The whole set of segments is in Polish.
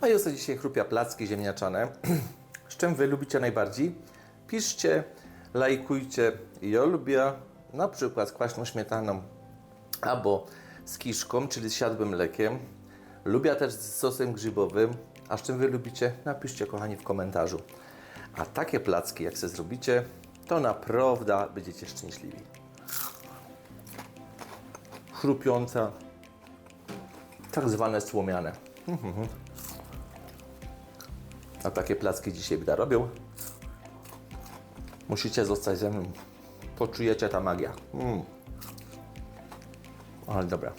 A sobie dzisiaj chrupia placki ziemniaczane. Z czym Wy lubicie najbardziej? Piszcie, lajkujcie. Ja lubię na przykład z kwaśną śmietaną albo z kiszką, czyli z siadłym mlekiem. Lubię też z sosem grzybowym. A z czym Wy lubicie? Napiszcie kochani w komentarzu. A takie placki jak se zrobicie, to naprawdę będziecie szczęśliwi. Chrupiące, tak zwane słomiane. Mhm. A takie placki dzisiaj będę robił. Musicie zostać ze mną. Poczujecie ta magia. Mm. Ale dobra.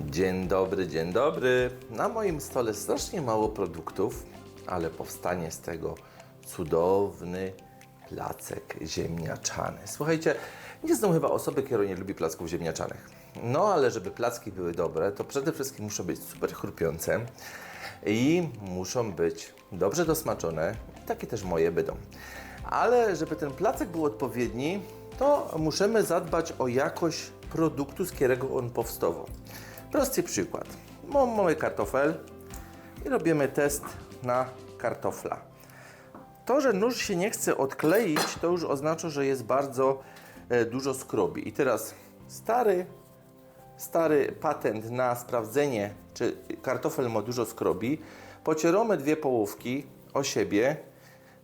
Dzień dobry, dzień dobry. Na moim stole strasznie mało produktów, ale powstanie z tego cudowny placek ziemniaczany. Słuchajcie, nie znam chyba osoby, która nie lubi placków ziemniaczanych. No, ale żeby placki były dobre, to przede wszystkim muszą być super chrupiące i muszą być dobrze dosmaczone. Takie też moje będą. Ale żeby ten placek był odpowiedni, to musimy zadbać o jakość produktu, z którego on powstawał. Prosty przykład. Mam mały kartofel i robimy test na kartofla. To, że nóż się nie chce odkleić, to już oznacza, że jest bardzo e, dużo skrobi. I teraz stary, stary patent na sprawdzenie, czy kartofel ma dużo skrobi. Pocieramy dwie połówki o siebie.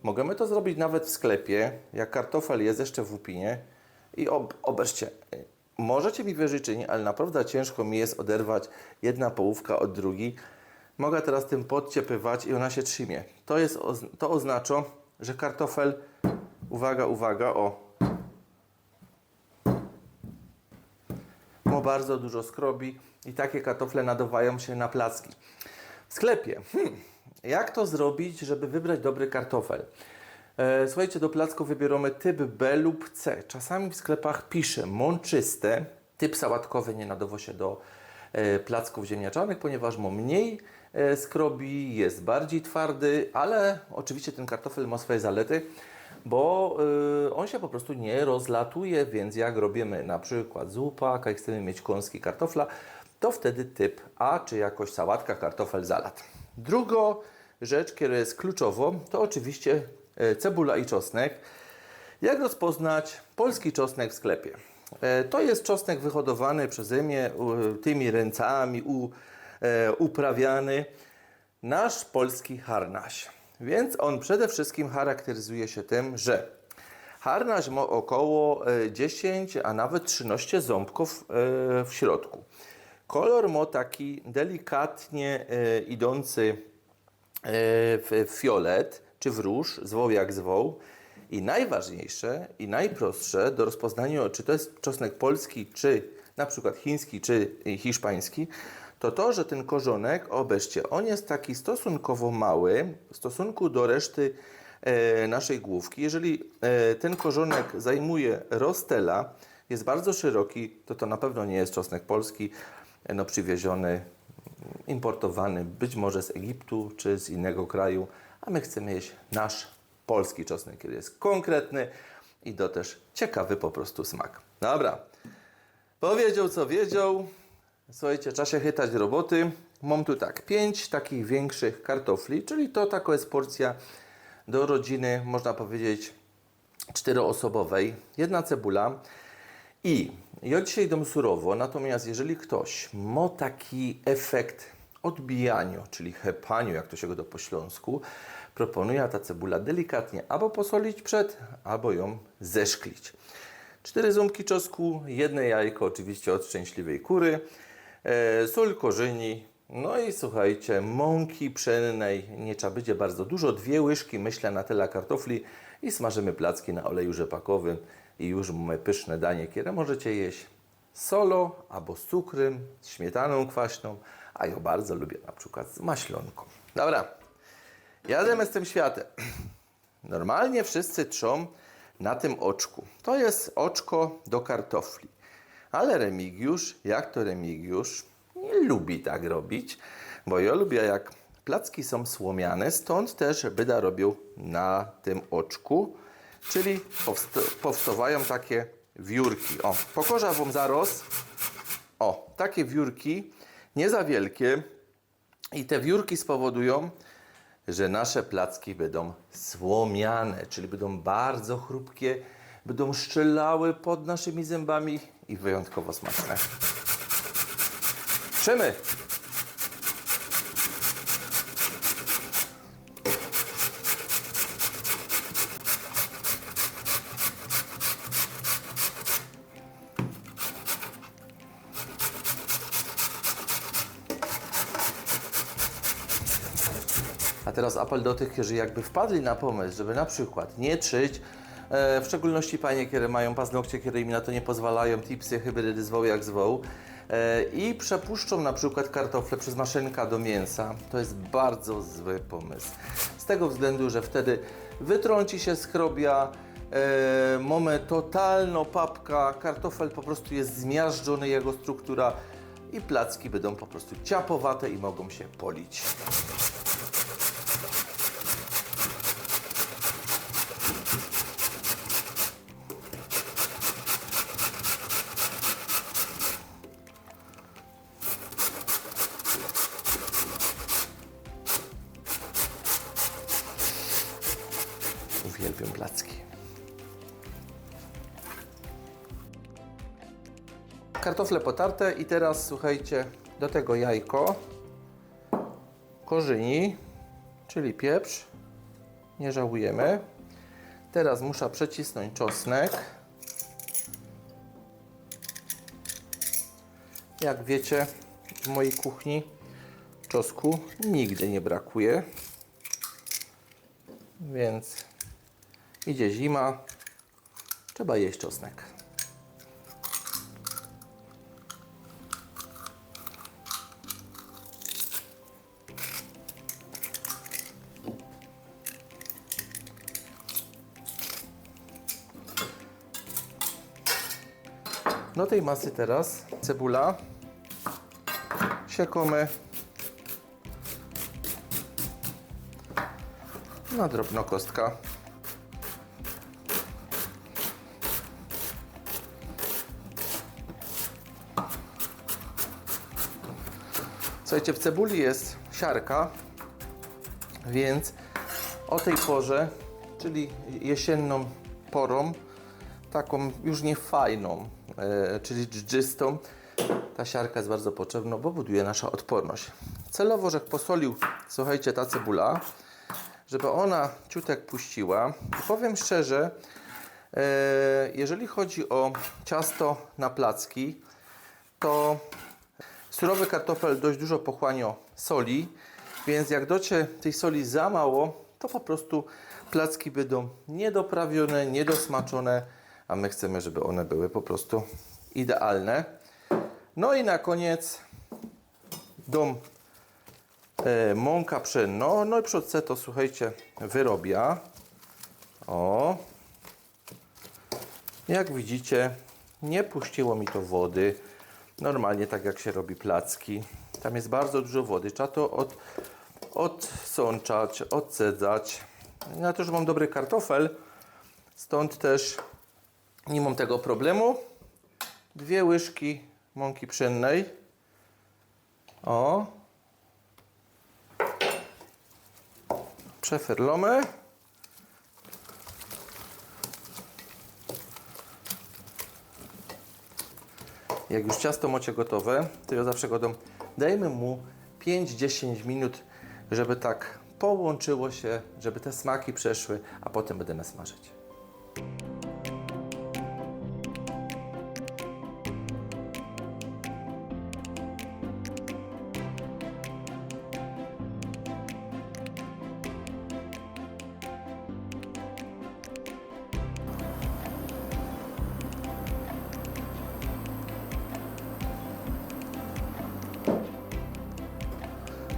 Możemy to zrobić nawet w sklepie, jak kartofel jest jeszcze w łupinie. I ob, możecie mi wierzyć czy nie, ale naprawdę ciężko mi jest oderwać jedna połówka od drugiej. Mogę teraz tym podciepywać i ona się trzymie. To, jest, to oznacza, że kartofel, uwaga, uwaga, o, ma bardzo dużo skrobi i takie kartofle nadawają się na placki. W sklepie, hmm, jak to zrobić, żeby wybrać dobry kartofel? E, słuchajcie, do placków wybieramy typ B lub C. Czasami w sklepach pisze mączyste. Typ sałatkowy nie nadawa się do e, placków ziemniaczanych, ponieważ ma mniej skrobi, jest bardziej twardy, ale oczywiście ten kartofel ma swoje zalety, bo e, on się po prostu nie rozlatuje, więc jak robimy na przykład zupak, jak chcemy mieć kąski kartofla, to wtedy typ A, czy jakoś sałatka, kartofel, zalat. Druga rzecz, która jest kluczową, to oczywiście e, cebula i czosnek. Jak rozpoznać polski czosnek w sklepie? E, To jest czosnek wyhodowany przeze mnie tymi ręcami, u, e, uprawiany. Nasz polski harnaś. Więc on przede wszystkim charakteryzuje się tym, że harnaś ma około e, 10, a nawet 13 ząbków e, w środku. Kolor ma taki delikatnie e, idący e, w fiolet czy w róż, zwoł jak zwoł. I najważniejsze i najprostsze do rozpoznania, czy to jest czosnek polski, czy na przykład chiński, czy hiszpański, to to, że ten korzonek, obejrzcie, on jest taki stosunkowo mały w stosunku do reszty e, naszej główki. Jeżeli e, ten korzonek zajmuje roztela, jest bardzo szeroki, to to na pewno nie jest czosnek polski, e, no przywieziony importowany być może z Egiptu czy z innego kraju, a my chcemy jeść nasz polski czosnek, który jest konkretny i to też ciekawy po prostu smak. Dobra, powiedział co wiedział. Słuchajcie, trzeba się chytać roboty. Mam tu tak, pięć takich większych kartofli, czyli to taka jest porcja do rodziny, można powiedzieć, czteroosobowej. Jedna cebula, i ja dzisiaj idę surowo, natomiast jeżeli ktoś ma taki efekt odbijania, czyli hepaniu, jak to się go do po śląsku, proponuję ta cebula delikatnie albo posolić przed, albo ją zeszklić. Cztery ząbki czosnku, jedno jajko oczywiście od szczęśliwej kury, sól korzeni, no i słuchajcie, mąki pszennej, nie trzeba będzie bardzo dużo, dwie łyżki myślę na tyle kartofli. I smażymy placki na oleju rzepakowym. I już mamy pyszne danie, które możecie jeść? Solo albo z cukrem, z śmietaną kwaśną, a ja bardzo lubię na przykład z maślonką. Dobra, jademy z tym światem. Normalnie wszyscy trzą na tym oczku. To jest oczko do kartofli. Ale Remigiusz, jak to Remigiusz, nie lubi tak robić, bo ja lubię jak Placki są słomiane, stąd też byda robią na tym oczku, czyli powst- powstawają takie wiórki. O, pokorza Wam zaraz. O, takie wiórki, nie za wielkie. I te wiórki spowodują, że nasze placki będą słomiane, czyli będą bardzo chrupkie, będą szczelały pod naszymi zębami i wyjątkowo smaczne. Przemy! A teraz apel do tych, którzy jakby wpadli na pomysł, żeby na przykład nie trzyć, e, w szczególności panie, które mają paznokcie, które im na to nie pozwalają, tipsy, hybrydy zwoł jak zwoł, e, i przepuszczą na przykład kartofle przez maszynkę do mięsa. To jest bardzo zły pomysł. Z tego względu, że wtedy wytrąci się skrobia, e, mamy totalną papka, kartofel po prostu jest zmiażdżony, jego struktura i placki będą po prostu ciapowate i mogą się polić. Kartofle potarte i teraz słuchajcie, do tego jajko, korzyni, czyli pieprz, nie żałujemy. Teraz muszę przecisnąć czosnek. Jak wiecie, w mojej kuchni czosku nigdy nie brakuje. Więc idzie zima, trzeba jeść czosnek. Do tej masy teraz cebula, siekamy na drobno kostka. Słuchajcie, w cebuli jest siarka, więc o tej porze, czyli jesienną porą, taką już nie fajną, e, czyli dżdżystą, ta siarka jest bardzo potrzebna, bo buduje nasza odporność. Celowo, że posolił, słuchajcie, ta cebula, żeby ona ciutek puściła. I powiem szczerze, e, jeżeli chodzi o ciasto na placki, to surowy kartofel dość dużo pochłania soli, więc jak docie tej soli za mało, to po prostu placki będą niedoprawione, niedosmaczone, a my chcemy, żeby one były po prostu idealne. No i na koniec dom e, mąka pszenno. No i przodce to słuchajcie, wyrobia. O. Jak widzicie, nie puściło mi to wody. Normalnie tak jak się robi placki. Tam jest bardzo dużo wody. Trzeba to od, odsączać, odcedzać. Ja też mam dobry kartofel, stąd też nie mam tego problemu. Dwie łyżki mąki pszennej. O. Przeferlamy. Jak już ciasto macie gotowe, to ja zawsze go dajmy mu 5-10 minut, żeby tak połączyło się, żeby te smaki przeszły, a potem będę nasmażyć.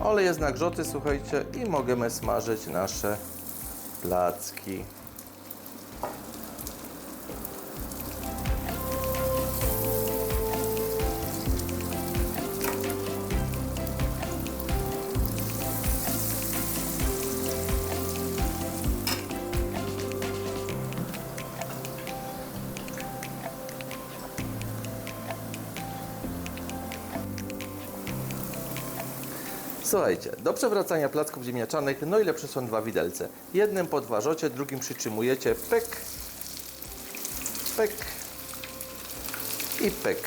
Olej jest nagrzoty, słuchajcie, i możemy smażyć nasze placki. Słuchajcie, do przewracania placków ziemniaczanych najlepsze są dwa widelce. Jednym podważacie, drugim przytrzymujecie, pek, pek i pek.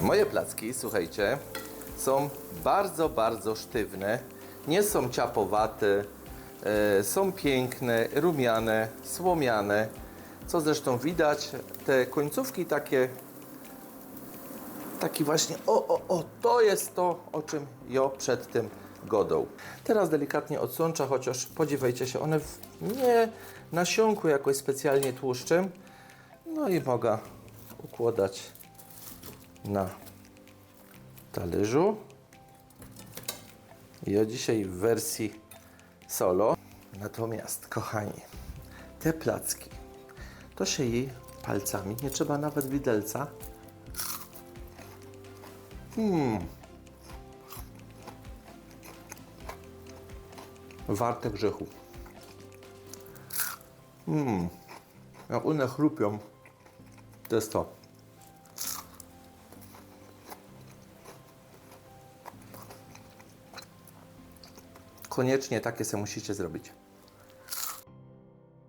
Moje placki, słuchajcie, są bardzo, bardzo sztywne. Nie są ciapowate, e, są piękne, rumiane, słomiane. Co zresztą widać, te końcówki takie, taki właśnie, o, o, o, to jest to, o czym ja przed tym godą. Teraz delikatnie odsączę, chociaż podziwiajcie się, one nie nasiąkły jakoś specjalnie tłuszczem. No i mogę układać na talerzu. Ja dzisiaj w wersji solo. Natomiast, kochani, te placki to się je palcami, nie trzeba nawet widelca. Hmm. Warte grzechu. Hmm. Jak one chrupią, to jest to. Koniecznie takie se musicie zrobić.